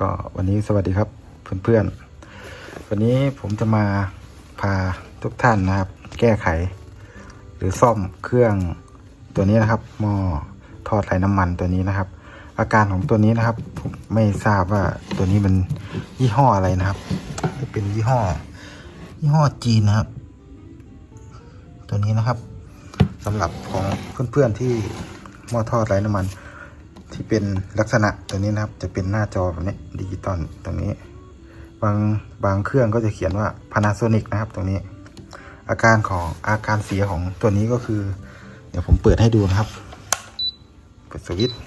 ก็วันนี้สวัสดีครับเพื่อนๆ วันนี้ผมจะมาพาทุกท่านนะครับ แก้ไข หรือซ่อมเครื่องตัวนี้นะครับหม้อทอดไร้น้ำมันตัวนี้นะครับ อาการของตัวนี้นะครับ ผมไม่ทราบว่าตัวนี้มันยี่ห้ออะไรนะครับเป็นยี่ห้อ ยี่ห้อจีนนะครับ ตัวนี้นะครับสำหรับของเพื่อนๆที่หม้อทอดไร้น้ำมัน ที่เป็นลักษณะตัวนี้นะครับ จะเป็นหน้าจอแบบนี้ดิจิตอลตรงนี้ บางบางเครื่องก็จะเขียนว่า Panasonic นะครับ ตรงนี้ อาการของอาการเสียของตัวนี้ก็คือ เดี๋ยวผมเปิดให้ดูนะครับเปิดสวิตช์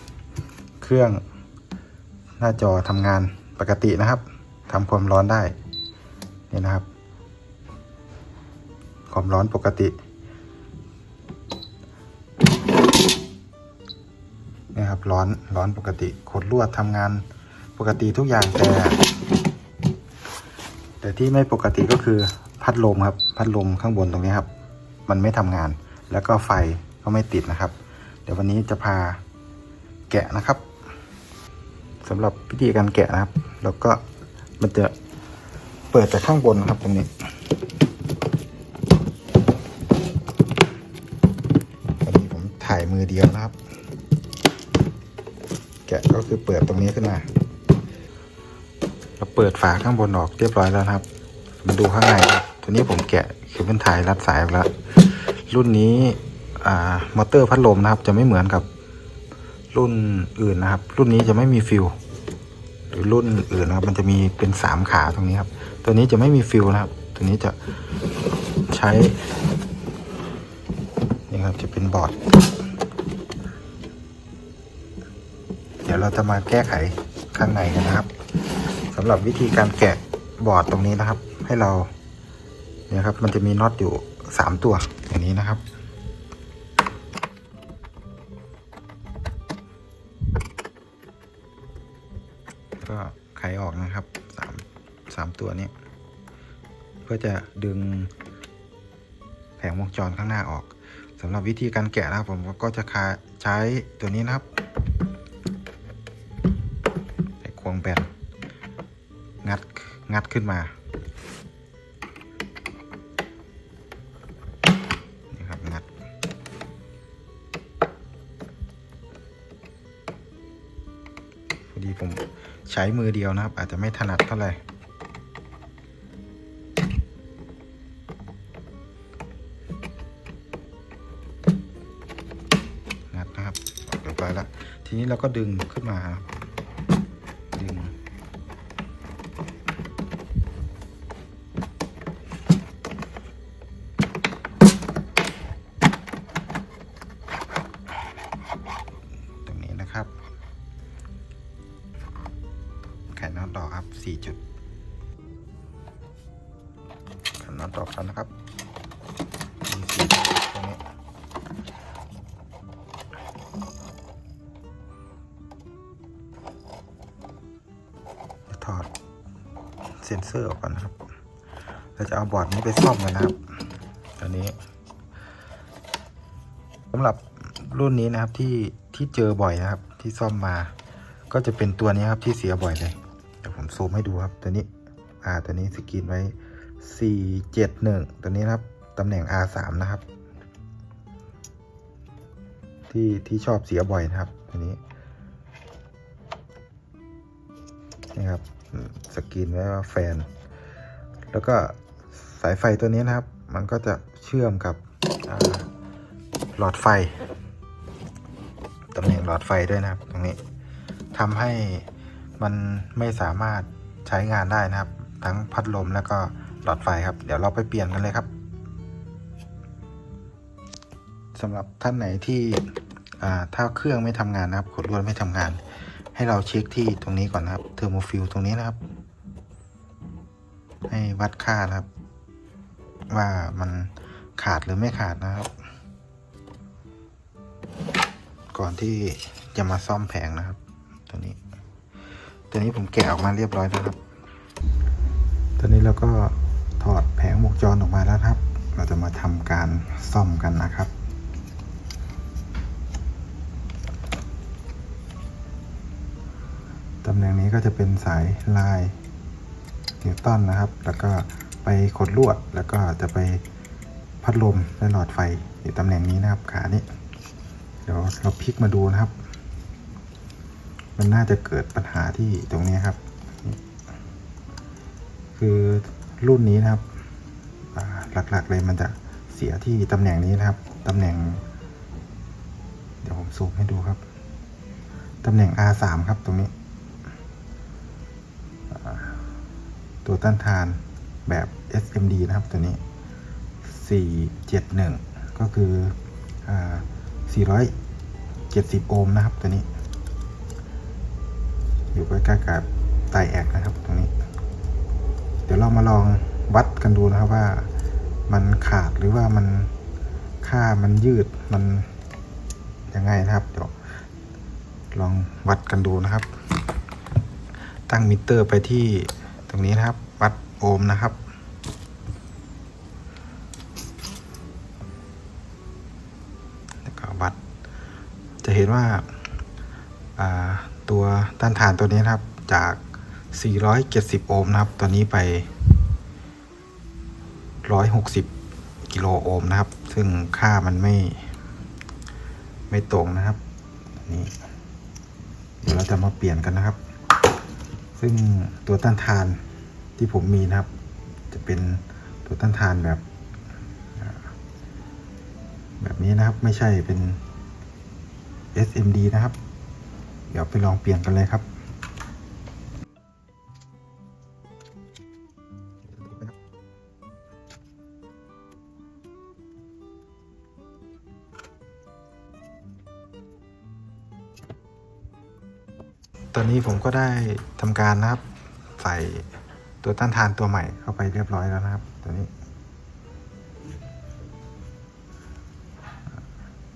เครื่องหน้าจอทำงานปกตินะครับทำความร้อนได้นี่นะครับ ความร้อนปกติ นี่ครับร้อนร้อนปกติขดลวดทำงานปกติทุกอย่างแต่แต่ที่ไม่ปกติก็คือพัดลมครับพัดลมข้างบนตรงนี้ครับ มันไม่ทำงาน แล้วก็ไฟก็ไม่ติดนะครับ เดี๋ยววันนี้จะพาแกะนะครับสำหรับวิธีการแกะนะครับ แล้วก็มันจะเปิดจากข้างบนครับตรงนี้วันนี้ผมถ่ายมือเดียวนะครับ คือเปิดตรงนี้ขึ้นมา เราเปิดฝาข้างบนออกเรียบร้อยแล้วครับ มาดูข้างในครับตัวนี้ผมแกะคือเป็นถ่ายรัดสายออกแล้ว รุ่นนี้มอเตอร์พัดลมนะครับ จะไม่เหมือนกับรุ่นอื่นนะครับ รุ่นนี้จะไม่มีฟิลหรือรุ่นอื่นนะครับ มันจะมีเป็นสามขาตรงนี้ครับ ตัวนี้จะไม่มีฟิลนะครับ ตัวนี้จะใช้นี่ครับจะเป็นบอร์ด เราจะมาแก้ไขข้างในกันนะครับสำหรับวิธีการแกะบอร์ดตรงนี้นะครับ ให้เราเนี่ยครับ มันจะมีน็อตอยู่สามตัวอย่างนี้นะครับ ก็ไขออกนะครับสามสามตัวนี้ เพื่อจะดึงแผงวงจรข้างหน้าออกสำหรับวิธีการแกะนะครับผมก็จะใช้ตัวนี้นะครับ ควงแบนงัดงัดขึ้นมานี่ครับงัด พอดีผมใช้มือเดียวนะครับ อาจจะไม่ถนัดเท่าไหร่งัดนะครับเรียบร้อยแล้วทีนี้เราก็ดึงขึ้นมาครับ สี่จุดไขน็อตดอกแล้วนะครับมีสี่จุดตรงนี้ถอดเซ็นเซอร์ออกก่อนนะครับ เราจะเอาบอร์ดนี้ไปซ่อมกันนะครับ ตอนนี้สำหรับรุ่นนี้นะครับที่ที่เจอบ่อยนะครับ ที่ซ่อมมา ก็จะเป็นตัวนี้ครับที่เสียบ่อยเลย ดี๋ยวผมซูมให้ดูครับตัวนี้อ่าตัวนี้สกรีนไว้ 471 ตัวนี้นะครับตำแหน่ง R3 นะครับ ที่ที่ชอบเสียบ่อยนะครับตัวนี้นี่ครับสกรีนไว้ว่าแฟน แล้วก็สายไฟตัวนี้นะครับ มันก็จะเชื่อมกับหลอดไฟตำแหน่งหลอดไฟด้วยนะครับ ตรงนี้ทำให้ มันไม่สามารถใช้งานได้นะครับ ทั้งพัดลมแล้วก็หลอดไฟครับ เดี๋ยวเราไปเปลี่ยนกันเลยครับสำหรับท่านไหนที่ถ้าเครื่องไม่ทำงานนะครับขดลวดไม่ทำงาน ให้เราเช็คที่ตรงนี้ก่อนนะครับเทอร์โมฟิลตรงนี้นะครับ ให้วัดค่านะครับ ว่ามันขาดหรือไม่ขาดนะครับ ก่อนที่จะมาซ่อมแผงนะครับ ตัวนี้ ตัวนี้ผมแกะออกมาเรียบร้อยแล้วครับตัวนี้เราก็ถอดแผงวงจรออกมาแล้วครับ เราจะมาทำการซ่อมกันนะครับตตำแหน่งนี้ก็จะเป็นสายลายนิวตันนะครับ แล้วก็ไปขดลวด แล้วก็จะไปพัดลมและหลอดไฟอยู่ตำแหน่งนี้นะครับ ขานี้ เดี๋ยวเราพลิกมาดูนะครับ มันน่าจะเกิดปัญหาที่ตรงนี้ครับ คือรุ่นนี้นะครับหลักๆเลยมันจะเสียที่ตำแหน่งนี้นะครับตำแหน่ง เดี๋ยวผมซูมให้ดูครับตำแหน่ง R3 ครับตรงนี้ ตัวต้านทานแบบ SMD นะครับตัวนี้ 471 ก็คืออ470 โอห์มนะครับตัวนี้ อยู่ใกล้ๆกับไตแอกนะครับตรงนี้ เดี๋ยวเรามาลองวัดกันดูนะครับว่ามันขาดหรือว่ามันค่ามันยืดมันยังไงนะครับเดี๋ยวลองวัดกันดูนะครับ ตั้งมิเตอร์ไปที่ตรงนี้นะครับ วัดโอห์มนะครับแล้วก็วัดจะเห็นว่าอ่า ตัวต้านทานตัวนี้นะครับจาก 470 โอห์มนะครับ ตอนนี้ไป 160 กิโลโอห์มนะครับ ซึ่งค่ามันไม่ ไม่ตรงนะครับ นี่ เดี๋ยวเราจะมาเปลี่ยนกันนะครับ ซึ่งตัวต้านทานที่ผมมีนะครับ จะเป็นตัวต้านทานแบบ แบบนี้นะครับ ไม่ใช่เป็น SMD นะครับ ดี๋ยวไปลองเปลี่ยนกันเลยครับตอนนี้ผมก็ได้ทำการนะครับ ใส่ตัวต้านทานตัวใหม่เข้าไปเรียบร้อยแล้วนะครับ ตัวนี้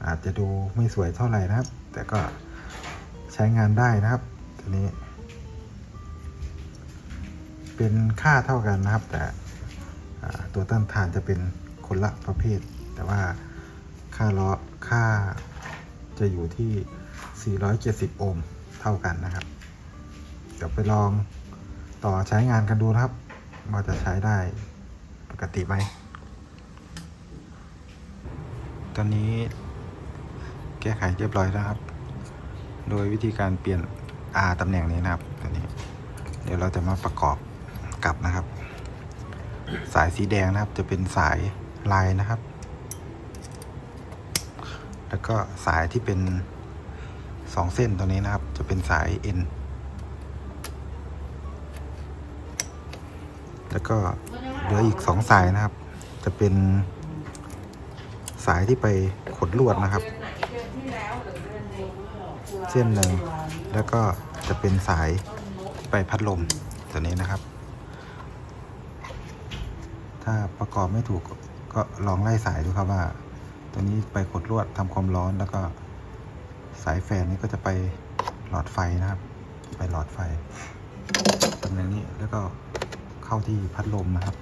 อาจจะดูไม่สวยเท่าไหร่นะครับ แต่ก็ ช้งานได้นะครับ ตัวนี้ เป็นค่าเท่ากันนะครับ แต่ตัวต้านทานจะเป็นคนละประเภท แต่ว่าค่าล้อค่าจะอยู่ที่ 470 โอห์มเท่ากันนะครับ เดี๋ยวไปลองต่อใช้งานกันดูนะครับ ว่าจะใช้ได้ปกติไหม ตอนนี้แก้ไขเรียบร้อยแล้วครับ โดยวิธีการเปลี่ยน R ตำแหน่งนี้นะครับตัวนี้ เดี๋ยวเราจะมาประกอบกับนะครับ สายสีแดงนะครับ จะเป็นสายลายนะครับ แล้วก็สายที่เป็นสองเส้นตัวนี้นะครับ จะเป็นสาย N แล้วก็เหลืออีกสองสายนะครับ จะเป็น สายที่ไปขดลวดนะครับ เส้นหนึ่งแล้วก็จะเป็นสายไปพัดลมตัวนี้นะครับ ถ้าประกอบไม่ถูกก็ลองไล่สายดูครับว่า ตัวนี้ไปขดลวดทำความร้อนแล้วก็สายแฟนนี้ก็จะไปหลอดไฟนะครับ ไปหลอดไฟตำแหน่งนี้แล้วก็เข้าที่พัดลมนะครับ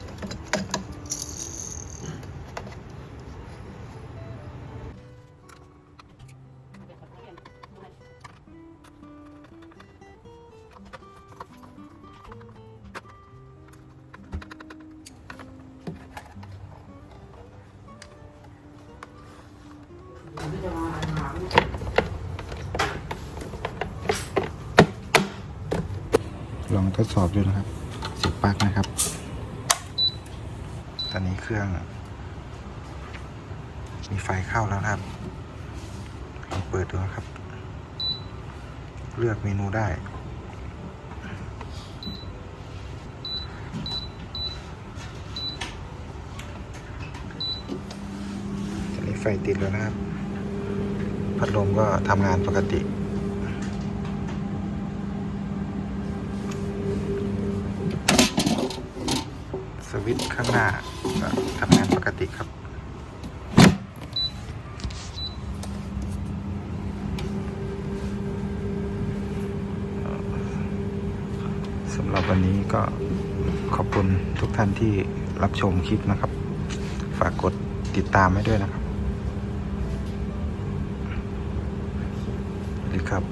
ทดสอบดูนะครับสิบปลั๊กนะครับ ตอนนี้เครื่อง มีไฟเข้าแล้วครับลองเปิดดูนะครับ เลือกเมนูได้ตอนนี้ไฟติดแล้วนะครับ พัดลมก็ทำงานปกติ วิตช์ข้างหน้าก็ทำงานปกติครับสำหรับวันนี้ก็ขอบคุณทุกท่านที่รับชมคลิปนะครับ ฝากกดติดตามให้ด้วยนะครับสวัสดีครับ